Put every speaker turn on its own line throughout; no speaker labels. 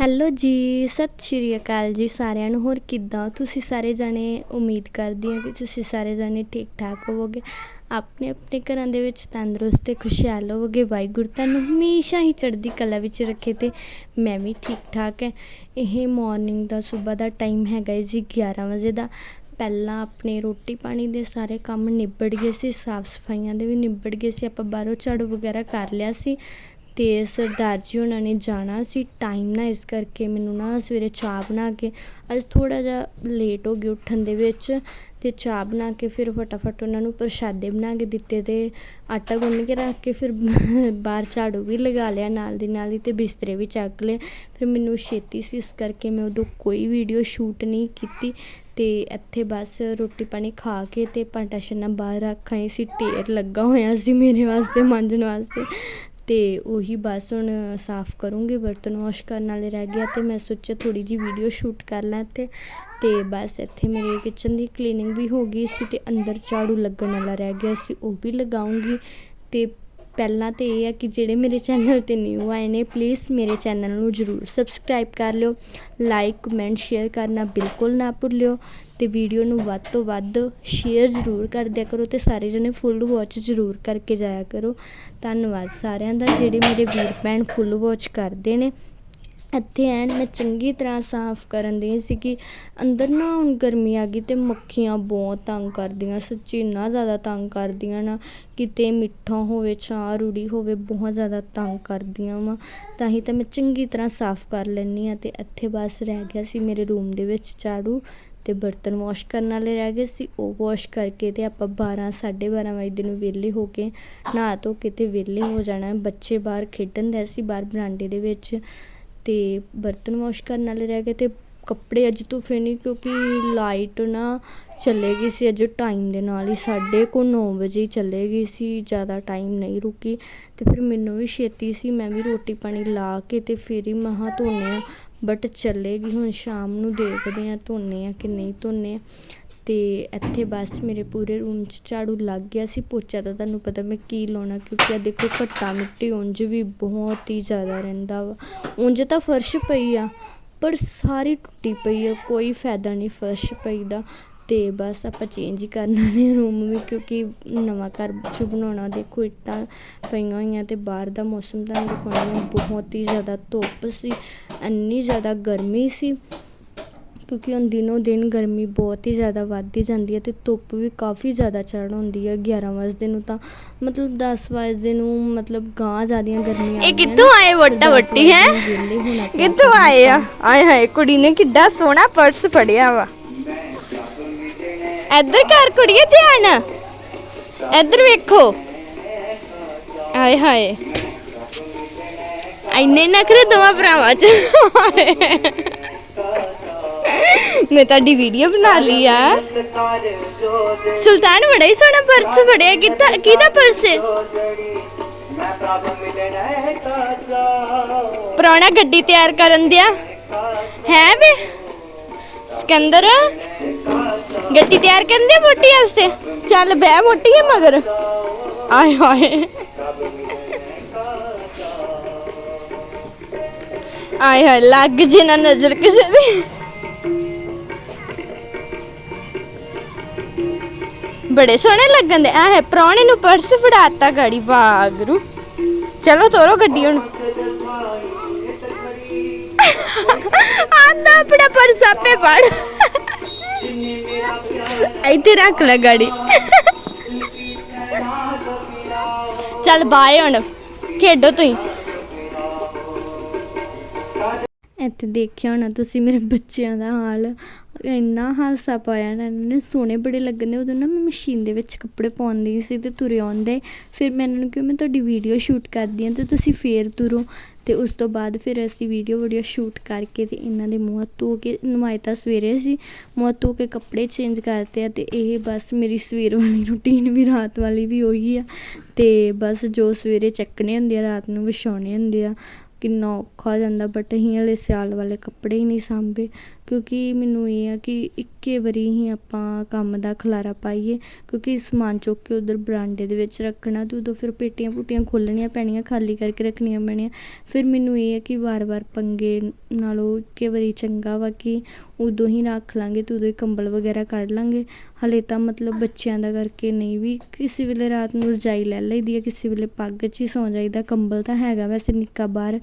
Hello ਜੀ, ਸਤਿ ਸ਼੍ਰੀ ਅਕਾਲ ਜੀ ਸਾਰਿਆਂ ਨੂੰ। ਹੋਰ ਕਿੱਦਾਂ? ਤੁਸੀਂ ਸਾਰੇ ਜਾਣੇ ਉਮੀਦ ਕਰਦੀ ਹਾਂ ਕਿ ਤੁਸੀਂ ਸਾਰੇ ਜਾਣੇ ਠੀਕ ਠਾਕ ਹੋਵੋਗੇ। ਆਪਣੇ ਆਪਣੇ ਘਰਾਂ ਦੇ ਵਿੱਚ ਤੰਦਰੁਸਤ ਤੇ ਖੁਸ਼ਹਾਲ ਹੋਵੋਗੇ। ਵਾਹਿਗੁਰੂ ਤੁਹਾਨੂੰ ਹਮੇਸ਼ਾ ਹੀ ਚੜ੍ਹਦੀ ਕਲਾ ਵਿੱਚ ਰੱਖੇ ਤੇ ਮੈਂ ਵੀ ਠੀਕ ਠਾਕ ਹੈ। ਇਹ ਮਾਰਨਿੰਗ ਦਾ ਸਵੇਰ ਦਾ ਟਾਈਮ ਹੈਗਾ ਹੈ ਜੀ 11 ਵਜੇ ਦਾ। ਪਹਿਲਾਂ ਆਪਣੇ ਰੋਟੀ ਪਾਣੀ ਦੇ ਸਾਰੇ ਕੰਮ ਨਿਬੜ ਗਏ ਸੀ। ਸਾਫ਼ ਸਫਾਈਆਂ ਦੇ ਵੀ ਨਿਬੜ ਗਏ ਸੀ। ਆਪਾਂ ਬਾਹਰੋਂ ਝਾੜੂ ਵਗੈਰਾ ਕਰ ਲਿਆ ਸੀ। ਅਤੇ ਸਰਦਾਰ ਜੀ ਉਹਨਾਂ ਨੇ ਜਾਣਾ ਸੀ। ਟਾਈਮ ਨਾ ਇਸ ਕਰਕੇ ਮੈਨੂੰ ਨਾ ਸਵੇਰੇ ਚਾਹ ਬਣਾ ਕੇ, ਅੱਜ ਥੋੜ੍ਹਾ ਜਿਹਾ ਲੇਟ ਹੋ ਗਈ ਉੱਠਣ ਦੇ ਵਿੱਚ ਅਤੇ ਚਾਹ ਬਣਾ ਕੇ ਫਿਰ ਫਟਾਫਟ ਉਹਨਾਂ ਨੂੰ ਪ੍ਰਸ਼ਾਦੇ ਬਣਾ ਕੇ ਦਿੱਤੇ ਅਤੇ ਆਟਾ ਗੁੰਨ ਕੇ ਰੱਖ ਕੇ ਫਿਰ ਬਾਹਰ ਝਾੜੂ ਵੀ ਲਗਾ ਲਿਆ ਨਾਲ ਦੀ ਨਾਲ ਹੀ ਅਤੇ ਬਿਸਤਰੇ ਵੀ ਚੱਕ ਲਏ। ਫਿਰ ਮੈਨੂੰ ਛੇਤੀ ਸੀ, ਇਸ ਕਰਕੇ ਮੈਂ ਉਦੋਂ ਕੋਈ ਵੀਡੀਓ ਸ਼ੂਟ ਨਹੀਂ ਕੀਤੀ ਅਤੇ ਇੱਥੇ ਬਸ ਰੋਟੀ ਪਾਣੀ ਖਾ ਕੇ ਅਤੇ ਭਾਂਡਾ ਛੰਨਾ ਬਾਹਰ ਰੱਖ ਆਈ ਸੀ। ਢੇਰ ਲੱਗਾ ਹੋਇਆ ਸੀ ਮੇਰੇ ਵਾਸਤੇ, ਮਾਂਜਣ ਵਾਸਤੇ। ਅਤੇ ਉਹੀ ਬਸ ਹੁਣ ਸਾਫ਼ ਕਰੂੰਗੀ, ਬਰਤਨ ਵਾਸ਼ ਕਰਨ ਵਾਲੇ ਰਹਿ ਗਿਆ ਅਤੇ ਮੈਂ ਸੋਚਿਆ ਥੋੜ੍ਹੀ ਜਿਹੀ ਵੀਡੀਓ ਸ਼ੂਟ ਕਰ ਲਾਂ ਤੇ ਤੇ ਬਸ ਇੱਥੇ ਮੇਰੇ ਕਿਚਨ ਦੀ ਕਲੀਨਿੰਗ ਵੀ ਹੋ ਗਈ ਸੀ ਅਤੇ ਅੰਦਰ ਝਾੜੂ ਲੱਗਣ ਵਾਲਾ ਰਹਿ ਗਿਆ ਸੀ, ਉਹ ਵੀ ਲਗਾਉਂਗੀ। ਅਤੇ ਪਹਿਲਾਂ ਤਾਂ ਇਹ ਆ ਕਿ ਜਿਹੜੇ ਮੇਰੇ ਚੈਨਲ ਤੇ ਨਿਊ ਆਏ ਨੇ ਪਲੀਜ਼ ਮੇਰੇ ਚੈਨਲ ਨੂੰ ਜਰੂਰ ਸਬਸਕ੍ਰਾਈਬ ਕਰ ਲਿਓ ਲਾਈਕ ਕਮੈਂਟ ਸ਼ੇਅਰ ਕਰਨਾ ਬਿਲਕੁਲ ਨਾ ਭੁੱਲਿਓ ਅਤੇ ਵੀਡੀਓ ਨੂੰ ਵੱਧ ਤੋਂ ਵੱਧ ਸ਼ੇਅਰ ਜ਼ਰੂਰ ਕਰ ਦਿਆ ਕਰੋ ਅਤੇ ਸਾਰੇ ਜਣੇ ਫੁੱਲ ਵਾਚ ਜ਼ਰੂਰ ਕਰਕੇ ਜਾਇਆ ਕਰੋ। ਧੰਨਵਾਦ ਸਾਰਿਆਂ ਦਾ ਜਿਹੜੇ ਮੇਰੇ ਵੀਰ ਭੈਣ ਫੁੱਲ ਵਾਚ ਕਰਦੇ ਨੇ। ਇੱਥੇ ਐਨ ਮੈਂ ਚੰਗੀ ਤਰ੍ਹਾਂ ਸਾਫ਼ ਕਰਨ ਦੀ ਸੀਗੀ ਅੰਦਰ ਨਾ ਹੁਣ ਗਰਮੀ ਆ ਗਈ ਤੇ ਮੱਖੀਆਂ ਬਹੁਤ ਤੰਗ ਕਰਦੀਆਂ, ਸੱਚੀ ਇੰਨਾ ਜ਼ਿਆਦਾ ਤੰਗ ਕਰਦੀਆਂ ਨਾ, ਕਿਤੇ ਮਿੱਠਾ ਹੋਵੇ, ਚਾਹ ਰੂੜੀ ਹੋਵੇ, ਬਹੁਤ ਜ਼ਿਆਦਾ ਤੰਗ ਕਰਦੀਆਂ ਵਾ। ਤਾਂ ਹੀ ਤਾਂ ਮੈਂ ਚੰਗੀ ਤਰ੍ਹਾਂ ਸਾਫ਼ ਕਰ ਲੈਂਦੀ ਹਾਂ ਅਤੇ ਇੱਥੇ ਬਸ ਰਹਿ ਗਿਆ ਸੀ ਮੇਰੇ ਰੂਮ ਦੇ ਵਿੱਚ ਝਾੜੂ ਅਤੇ ਬਰਤਨ ਵਾਸ਼ ਕਰਨ ਵਾਲੇ ਰਹਿ ਗਏ ਸੀ। ਉਹ ਵਾਸ਼ ਕਰਕੇ ਅਤੇ ਆਪਾਂ 12 12:30 ਵਜੇ ਨੂੰ ਵਿਹਲੇ ਹੋ ਕੇ ਨਹਾ ਧੋ ਕੇ ਤੇ ਵਿਹਲੇ ਹੋ ਜਾਣਾ। ਬੱਚੇ ਬਾਹਰ ਖੇਡਣ ਦੇ ਸੀ, ਬਾਹਰ ਬਰਾਂਡੇ ਦੇ ਵਿੱਚ। ਅਤੇ ਬਰਤਨ ਵਾਸ਼ ਕਰਨ ਵਾਲੇ ਰਹਿ ਗਏ ਅਤੇ ਕੱਪੜੇ ਅੱਜ ਧੁੱਪੇ ਨਹੀਂ ਕਿਉਂਕਿ ਲਾਈਟ ਨਾ ਚਲੇ ਗਈ ਸੀ, ਅੱਜ ਟਾਈਮ ਦੇ ਨਾਲ ਹੀ ਸਾਢੇ ਕੁ ਨੌ ਵਜੇ ਹੀ ਚਲੇ ਗਈ ਸੀ, ਜ਼ਿਆਦਾ ਟਾਈਮ ਨਹੀਂ ਰੁਕੀ ਅਤੇ ਫਿਰ ਮੈਨੂੰ ਵੀ ਛੇਤੀ ਸੀ, ਮੈਂ ਵੀ ਰੋਟੀ ਪਾਣੀ ਲਾ ਕੇ ਅਤੇ ਫਿਰ ਹੀ ਮਹਾ ਧੋਨੇ ਆ ਬਟ ਚੱਲੇਗੀ ਹੁਣ ਸ਼ਾਮ ਨੂੰ ਦੇਖਦੇ ਹਾਂ ਧੋਨੇ ਹਾਂ ਕਿ ਨਹੀਂ ਧੋਨੇ ਅਤੇ ਇੱਥੇ ਬਸ ਮੇਰੇ ਪੂਰੇ ਰੂਮ 'ਚ ਝਾੜੂ ਲੱਗ ਗਿਆ ਸੀ। ਪੋਚਾ ਤਾਂ ਤੁਹਾਨੂੰ ਪਤਾ ਮੈਂ ਕੀ ਲਾਉਣਾ, ਕਿਉਂਕਿ ਆ ਦੇਖੋ ਘੱਟਾ ਮਿੱਟੀ, ਉਂਝ ਵੀ ਬਹੁਤ ਹੀ ਜ਼ਿਆਦਾ ਰਹਿੰਦਾ ਵਾ। ਉਂਝ ਤਾਂ ਫਰਸ਼ ਪਈ ਆ, ਪਰ ਸਾਰੀ ਟੁੱਟੀ ਪਈ ਆ, ਕੋਈ ਫਾਇਦਾ ਨਹੀਂ ਫਰਸ਼ ਪਈ ਦਾ। ਅਤੇ ਬਸ ਆਪਾਂ ਚੇਂਜ ਹੀ ਕਰਨ ਵਾਲੇ ਰੂਮ ਵੀ, ਕਿਉਂਕਿ ਨਵਾਂ ਘਰ ਚ ਬਣਾਉਣਾ, ਦੇਖੋ ਇੱਟਾਂ ਪਈਆਂ ਹੋਈਆਂ ਅਤੇ ਬਾਹਰ ਦਾ ਮੌਸਮ ਤੁਹਾਨੂੰ ਦਿਖਾਉਣੀ ਬਹੁਤ ਹੀ ਜ਼ਿਆਦਾ ਧੁੱਪ ਸੀ, ਇੰਨੀ ਜ਼ਿਆਦਾ ਗਰਮੀ ਸੀ। ਕਿਉਂਕਿ ਹੁਣ ਦਿਨੋਂ ਦਿਨ ਗਰਮੀ ਬਹੁਤ ਹੀ ਜ਼ਿਆਦਾ ਵੱਧਦੀ ਜਾਂਦੀ ਹੈ ਤੇ ਧੁੱਪ ਵੀ ਕਾਫੀ ਜ਼ਿਆਦਾ ਚੜ੍ਹ ਹੁੰਦੀ ਹੈ 11 ਵਜੇ ਨੂੰ ਤਾਂ। ਮਤਲਬ 10 ਵਜੇ ਨੂੰ ਮਤਲਬ ਗਾਂ ਜ਼ਿਆਦੀਆਂ ਗਰਮੀਆਂ
ਇਹ ਕਿੱਥੋਂ ਆਏ ਵੋਟਾ ਵੱਟੀ ਹੈ? ਕਿੱਥੋਂ ਆਏ ਆ? ਆਏ ਹਾਏ ਕੁੜੀ ਨੇ ਕਿੱਡਾ ਸੋਹਣਾ ਪਰਸ ਫੜਿਆ ਵਾ। ਇੱਧਰ ਕਰ ਕੁੜੀਏ ਧਿਆਨ। ਇੱਧਰ ਵੇਖੋ। ਆਏ ਹਾਏ। ਐਨੇ ਨਖਰੇ ਦੋਵਾਂ ਭਰਾਵਾਂ ਚ। ਮੈਂ ਤੁਹਾਡੀ ਵੀਡੀਓ ਬਣਾ ਲਈ ਆ। ਸੁਲਤਾਨ ਬੜਾ ਹੀ ਸੋਹਣਾ ਪਰਸ ਫੜਿਆ ਕਿੱਥਾ ਕਿਹਦਾ ਪਰਸ? ਹੈ ਪੁਰਾਣਾ ਗੱਡੀ ਤਿਆਰ ਕਰਨ ਦਿਆ। ਹੈ ਵੇ? ਸਿਕੰਦਰ? ਗੱਡੀ ਤਿਆਰ ਕਰਨ ਦੇ ਮੋਟੀ ਵਾਸਤੇ? ਚੱਲ ਬਹਿ ਮੋਟੀ ਹੈ ਮਗਰ। ਆਏ ਹਾਏ। ਆਏ ਹਾਏ ਲੱਗ ਜੇ ਨਾ ਨਜ਼ਰ ਕਿਸੇ ਦੀ। ਬੜੇ ਸੋਹਣੇ ਲੱਗਣ ਦੇ। ਆਹ ਪ੍ਰਾਹੁਣੇ ਨੂੰ ਪਰਸ ਫੜਾਤਾ ਗਾੜੀ, ਵਾਗਰੂ। ਚਲੋ ਤੋਰੋ ਗੱਡੀ ਹੁਣ। ਆਂਦਾ ਆਪਣਾ ਪਰਸ ਆਪੇ ਫੜ। ਇੱਥੇ ਰੱਖ ਲੈ ਗਾੜੀ। ਚੱਲ ਬਾਏ ਹੁਣ। ਖੇਡੋ ਤੁਸੀਂ।
ਇੱਥੇ ਦੇਖਿਆ ਹੋਣਾ ਤੁਸੀਂ ਮੇਰੇ ਬੱਚਿਆਂ ਦਾ ਹਾਲ। ਇੰਨਾ ਹਾਸਾ ਪਾਇਆ ਨਾ ਇਹਨਾਂ ਨੇ, ਸੋਹਣੇ ਬੜੇ ਲੱਗਣੇ ਉਦੋਂ ਨਾ ਮੈਂ ਮਸ਼ੀਨ ਦੇ ਵਿੱਚ ਕੱਪੜੇ ਪਾਉਂਦੀ ਸੀ ਤੇ ਤੁਰੇ ਆਉਂਦੇ। ਫਿਰ ਮੈਂ ਇਹਨਾਂ ਨੂੰ ਕਿਹਾ, ਮੈਂ ਤੁਹਾਡੀ ਵੀਡੀਓ ਸ਼ੂਟ ਕਰਦੀ ਹਾਂ ਤੇ ਤੁਸੀਂ ਫੇਰ ਤੁਰੋ। ਤੇ ਉਸ ਤੋਂ ਬਾਅਦ ਫਿਰ ਅਸੀਂ ਵੀਡੀਓ ਵੀਡੀਓ ਸ਼ੂਟ ਕਰਕੇ ਤੇ ਇਹਨਾਂ ਦੇ ਮੂੰਹ ਧੋ ਕੇ ਨਮਾਇਤਾ ਸਵੇਰੇ ਸੀ ਮੂੰਹ ਧੋ ਕੇ ਕੱਪੜੇ ਚੇਂਜ ਕਰਤੇ ਆ ਤੇ ਇਹ ਬਸ ਮੇਰੀ ਸਵੇਰ ਵਾਲੀ ਰੁਟੀਨ ਵੀ ਰਾਤ ਵਾਲੀ ਵੀ ਉਹੀ ਆ। ਤੇ ਬਸ ਜੋ ਸਵੇਰੇ ਚੱਕਣੇ ਹੁੰਦੇ ਆ, ਰਾਤ ਨੂੰ ਵਿਛਾਉਣੇ ਹੁੰਦੇ ਆ। ਕਿੰਨਾ ਔਖਾ ਹੋ ਜਾਂਦਾ ਬਟ ਅਸੀਂ ਹਲੇ ਸਿਆਲ ਵਾਲੇ ਕੱਪੜੇ ਹੀ ਨਹੀਂ ਸਾਂਭੇ। ਕਿਉਂਕਿ ਮੈਨੂੰ ਇਹ ਆ ਕਿ ਇੱਕੇ ਵਾਰੀ ਹੀ ਆਪਾਂ ਕੰਮ ਦਾ ਖਲਾਰਾ ਪਾਈਏ, ਕਿਉਂਕਿ ਸਮਾਨ ਚੁੱਕ ਕੇ ਉੱਧਰ ਬਰਾਂਡੇ ਦੇ ਵਿੱਚ ਰੱਖਣਾ ਅਤੇ ਉਦੋਂ ਫਿਰ ਪੇਟੀਆਂ ਪੂਟੀਆਂ ਖੋਲਣੀਆਂ ਪੈਣੀਆਂ, ਖਾਲੀ ਕਰਕੇ ਰੱਖਣੀਆਂ ਪੈਣੀਆਂ। ਫਿਰ ਮੈਨੂੰ ਇਹ ਹੈ ਕਿ ਵਾਰ-ਵਾਰ ਪੰਗੇ ਨਾਲੋਂ ਇੱਕੇ ਵਾਰੀ ਚੰਗਾ ਵਾ ਕਿ ਉਦੋਂ ਹੀ ਰੱਖ ਲਾਂਗੇ ਅਤੇ ਉਦੋਂ ਹੀ ਕੰਬਲ ਵਗੈਰਾ ਕੱਢ ਲਾਂਗੇ। ਹਾਲੇ ਤਾਂ ਮਤਲਬ ਬੱਚਿਆਂ ਦਾ ਕਰਕੇ ਨਹੀਂ ਵੀ ਕਿਸੇ ਵੇਲੇ ਰਾਤ ਨੂੰ ਰਜਾਈ ਲੈ ਲਈਦੀ ਹੈ ਕਿਸੇ ਵੇਲੇ ਪੱਗ 'ਚ ਹੀ ਸੌਂ ਜਾਈਦਾ, ਕੰਬਲ ਤਾਂ ਹੈਗਾ ਵੈਸੇ ਨਿੱਕਾ ਬਾਹਰ।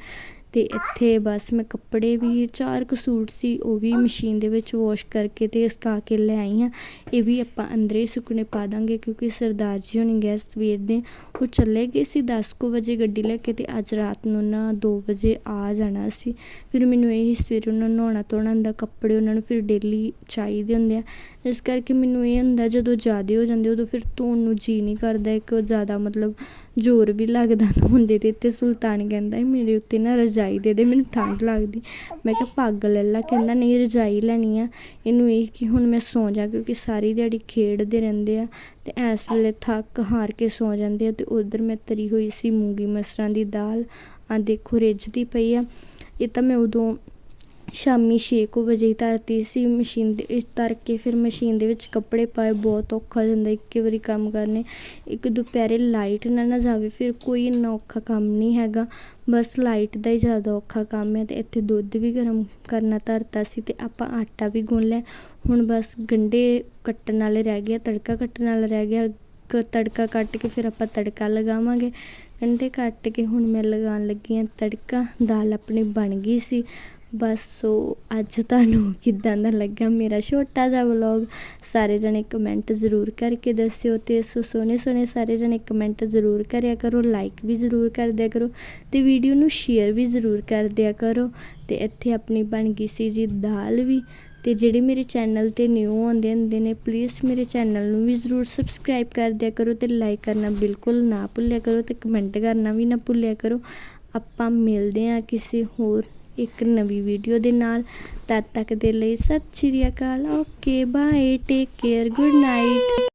ਅਤੇ ਇੱਥੇ ਬਸ ਮੈਂ ਕੱਪੜੇ ਵੀ, ਚਾਰ ਕੁ ਸੂਟ ਸੀ, ਉਹ ਵੀ ਮਸ਼ੀਨ ਦੇ ਵਿੱਚ ਵਾਸ਼ ਕਰਕੇ ਅਤੇ ਸੁਕਾ ਕੇ ਲੈ ਆਈ ਹਾਂ। ਇਹ ਵੀ ਆਪਾਂ ਅੰਦਰੇ ਹੀ ਸੁੱਕਣੇ ਪਾ ਦਾਂਗੇ ਕਿਉਂਕਿ ਸਰਦਾਰ ਜੀ ਹੋਣੀ ਗਏ ਸਵੇਰ ਦੇ। ਉਹ ਚੱਲੇ ਗਏ ਸੀ ਦਸ ਕੁ ਵਜੇ ਗੱਡੀ ਲੈ ਕੇ ਅਤੇ ਅੱਜ ਰਾਤ ਨੂੰ ਨਾ ਦੋ ਵਜੇ ਆ ਜਾਣਾ ਸੀ। ਫਿਰ ਮੈਨੂੰ ਇਹ ਹੀ ਸਵੇਰੇ ਉਹਨਾਂ ਨੂੰ ਨਹਾਉਣਾ ਧੋਣਾ ਹੁੰਦਾ, ਕੱਪੜੇ ਉਹਨਾਂ ਨੂੰ ਫਿਰ ਡੇਲੀ ਚਾਹੀਦੇ ਹੁੰਦੇ ਆ। ਇਸ ਕਰਕੇ ਮੈਨੂੰ ਇਹ ਹੁੰਦਾ ਜਦੋਂ ਜ਼ਿਆਦਾ ਹੋ ਜਾਂਦੇ ਉਦੋਂ ਫਿਰ ਧੋਣ ਨੂੰ ਜੀ ਨਹੀਂ ਕਰਦਾ, ਇੱਕ ਜ਼ਿਆਦਾ ਮਤਲਬ ਜ਼ੋਰ ਵੀ ਲੱਗਦਾ ਹੁੰਦੇ ਤੇ ਇੱਥੇ ਸੁਲਤਾਨ ਕਹਿੰਦਾ ਮੇਰੇ ਉੱਤੇ ਨਾ ਰਜਾਈ ਦੇ ਦੇ, ਮੈਨੂੰ ਠੰਡ ਲੱਗਦੀ। ਮੈਂ ਕਿਹਾ ਪੱਗ ਲੈ ਲਾ ਕਹਿੰਦਾ, ਨਹੀਂ, ਰਜਾਈ ਲੈਣੀ ਆ। ਇਹਨੂੰ ਇਹ ਕਿ ਹੁਣ ਮੈਂ ਸੌਂ ਜਾ ਕਿਉਂਕਿ ਸਾਰੀ ਦਿਹਾੜੀ ਖੇਡਦੇ ਰਹਿੰਦੇ ਆ ਅਤੇ ਇਸ ਵੇਲੇ ਥੱਕ ਹਾਰ ਕੇ ਸੌਂ ਜਾਂਦੇ ਆ ਅਤੇ ਉੱਧਰ ਮੈਂ ਤਰੀ ਹੋਈ ਸੀ ਮੂੰਗੀ ਮਸਰਾਂ ਦੀ ਦਾਲ। ਆ ਦੇਖੋ, ਰਿੱਝਦੀ ਪਈ ਆ। ਇਹ ਤਾਂ ਮੈਂ ਉਦੋਂ ਸ਼ਾਮੀ ਛੇ ਕੁ ਵਜੇ ਹੀ ਧਰਤੀ ਸੀ ਮਸ਼ੀਨ ਦੇ ਇਸ ਧਰ ਕੇ ਫਿਰ ਮਸ਼ੀਨ ਦੇ ਵਿੱਚ ਕੱਪੜੇ ਪਾਏ ਬਹੁਤ ਔਖਾ ਹੋ ਜਾਂਦਾ ਇੱਕੇ ਵਾਰੀ ਕੰਮ ਕਰਨੇ ਇੱਕ ਦੁਪਹਿਰੇ ਲਾਈਟ ਨਾ ਨਾ ਜਾਵੇ ਫਿਰ ਕੋਈ ਇੰਨਾ ਔਖਾ ਕੰਮ ਨਹੀਂ ਹੈਗਾ ਬਸ ਲਾਈਟ ਦਾ ਹੀ ਜ਼ਿਆਦਾ ਔਖਾ ਕੰਮ ਹੈ ਅਤੇ ਇੱਥੇ ਦੁੱਧ ਵੀ ਗਰਮ ਕਰਨਾ ਧਰਤਾ ਸੀ ਅਤੇ ਆਪਾਂ ਆਟਾ ਵੀ ਗੁੰਨ ਲਿਆ ਹੁਣ ਬਸ ਗੰਢੇ ਕੱਟਣ ਵਾਲੇ ਰਹਿ ਗਏ ਆ, ਤੜਕਾ ਕੱਟਣ ਵਾਲਾ ਰਹਿ ਗਿਆ ਕ- ਤੜਕਾ ਕੱਟ ਕੇ ਫਿਰ ਆਪਾਂ ਤੜਕਾ ਲਗਾਵਾਂਗੇ ਗੰਢੇ ਕੱਟ ਕੇ ਹੁਣ ਮੈਂ ਲਗਾਉਣ ਲੱਗੀ ਹਾਂ ਤੜਕਾ ਦਾਲ ਆਪਣੀ ਬਣ ਗਈ ਸੀ ਬਸ ਸੋ ਅੱਜ ਤੁਹਾਨੂੰ ਕਿੱਦਾਂ ਦਾ ਲੱਗਾ ਮੇਰਾ ਛੋਟਾ ਜਿਹਾ ਵਲੌਗ? ਸਾਰੇ ਜਣੇ ਕਮੈਂਟ ਜ਼ਰੂਰ ਕਰਕੇ ਦੱਸਿਓ ਤੇ ਸੋ ਸੋਹਣੇ ਸੋਹਣੇ ਸਾਰੇ ਜਣੇ ਕਮੈਂਟ ਜ਼ਰੂਰ ਕਰਿਆ ਕਰੋ ਲਾਈਕ ਵੀ ਜ਼ਰੂਰ ਕਰ ਦਿਆ ਕਰੋ ਤੇ ਵੀਡੀਓ ਨੂੰ ਸ਼ੇਅਰ ਵੀ ਜ਼ਰੂਰ ਕਰ ਦਿਆ ਕਰੋ ਤੇ ਇੱਥੇ ਆਪਣੀ ਬਣ ਗਈ ਸੀ ਜੀ ਦਾਲ ਵੀ ਤੇ ਜਿਹੜੇ ਮੇਰੇ ਚੈਨਲ ਤੇ ਨਿਊ ਆਉਂਦੇ ਹੁੰਦੇ ਨੇ ਪਲੀਜ਼ ਮੇਰੇ ਚੈਨਲ ਨੂੰ ਵੀ ਜ਼ਰੂਰ ਸਬਸਕ੍ਰਾਈਬ ਕਰ ਦਿਆ ਕਰੋ ਤੇ ਲਾਈਕ ਕਰਨਾ ਬਿਲਕੁਲ ਨਾ ਭੁੱਲਿਆ ਕਰੋ ਤੇ ਕਮੈਂਟ ਕਰਨਾ ਵੀ ਨਾ ਭੁੱਲਿਆ ਕਰੋ। ਆਪਾਂ ਮਿਲਦੇ ਹਾਂ ਕਿਸੇ ਹੋਰ ਇੱਕ ਨਵੀਂ ਵੀਡੀਓ ਦੇ ਨਾਲ। ਤਦ ਤੱਕ ਦੇ ਲਈ Sat Sri Akal. Okay bye take care good night